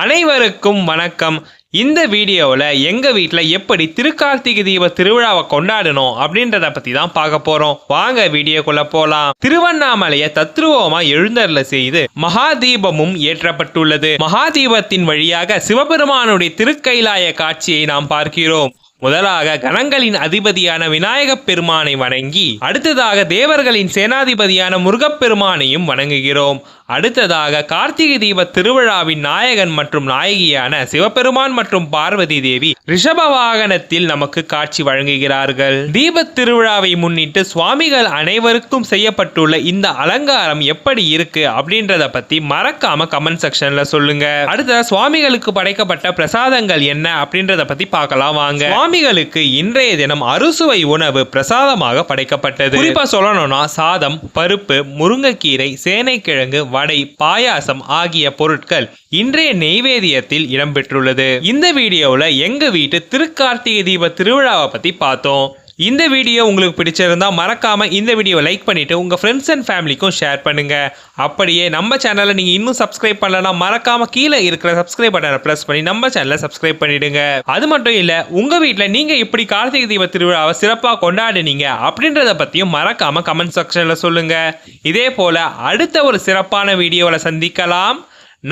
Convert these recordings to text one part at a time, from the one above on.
அனைவருக்கும் வணக்கம். இந்த வீடியோவில் எங்கள் வீட்டில் எப்படி திருக்கார்த்திகை தீப திருவிழாவை கொண்டாடணும் அப்படின்றத பற்றி தான் பார்க்க போகிறோம் வாங்க வீடியோக்குள்ளே போகலாம் திருவண்ணாமலையை தத்ருவமாக எழுந்தரில் செய்து மகாதீபமும் ஏற்றப்பட்டுள்ளது. மகாதீபத்தின் வழியாக சிவபெருமானுடைய திருக்கைலாய காட்சியை நாம் பார்க்கிறோம். முதலாக கணங்களின் அதிபதியான விநாயகப் பெருமானை வணங்கி அடுத்ததாக தேவர்களின் சேனாதிபதியான முருகப்பெருமானையும் வணங்குகிறோம். அடுத்ததாக கார்த்திகை தீப திருவிழாவின் நாயகன் மற்றும் நாயகியான சிவபெருமான் மற்றும் பார்வதி தேவி ரிஷப வாகனத்தில் நமக்கு காட்சி வழங்குகிறார்கள். தீபத் திருவிழாவை முன்னிட்டு சுவாமிகள் அனைவருக்கும் செய்யப்பட்டுள்ள இந்த அலங்காரம் எப்படி இருக்கு அப்படின்றத பத்தி மறக்காம கமெண்ட் செக்ஷன்ல சொல்லுங்க. அடுத்த சுவாமிகளுக்கு படைக்கப்பட்ட பிரசாதங்கள் என்ன அப்படின்றத பத்தி பார்க்கலாம் வாங்க. சுவாமிகளுக்கு இன்றைய தினம் அறுசுவை உணவு பிரசாதமாக படைக்கப்பட்டது. குறிப்பா சொல்லணும்னா சாதம் பருப்பு முருங்கைக்கீரை சேனைக்கிழங்கு வடை பாயாசம் ஆகிய பொருட்கள் இன்றைய நெய்வேதியத்தில் இடம்பெற்றுள்ளது. இந்த வீடியோவில் எங்க வீட்டு திருக்கார்த்திகை தீப திருவிழாவை பத்தி பார்த்தோம். இந்த வீடியோ உங்களுக்கு பிடிச்சிருந்தா மறக்காமல் இந்த வீடியோவை லைக் பண்ணிவிட்டு உங்கள் ஃப்ரெண்ட்ஸ் அண்ட் ஃபேமிலிக்கும் ஷேர் பண்ணுங்கள் அப்படியே நம்ம சேனலை நீங்கள் இன்னும் சப்ஸ்கிரைப் பண்ணலன்னா மறக்காமல் கீழே இருக்கிற சப்ஸ்கிரைப் பட்டனை ப்ரெஸ் பண்ணி நம்ம சேனலை சப்ஸ்கிரைப் பண்ணிடுங்க. அது மட்டும் இல்லை உங்கள் வீட்டில் நீங்கள் எப்படி கார்த்திகை தீப திருவிழாவை சிறப்பாக கொண்டாடுனீங்க அப்படின்றத பற்றியும் மறக்காமல் கமெண்ட் செக்ஷனில் சொல்லுங்கள் இதே போல் அடுத்த ஒரு சிறப்பான வீடியோவில் சந்திக்கலாம்.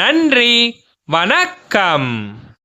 நன்றி வணக்கம்.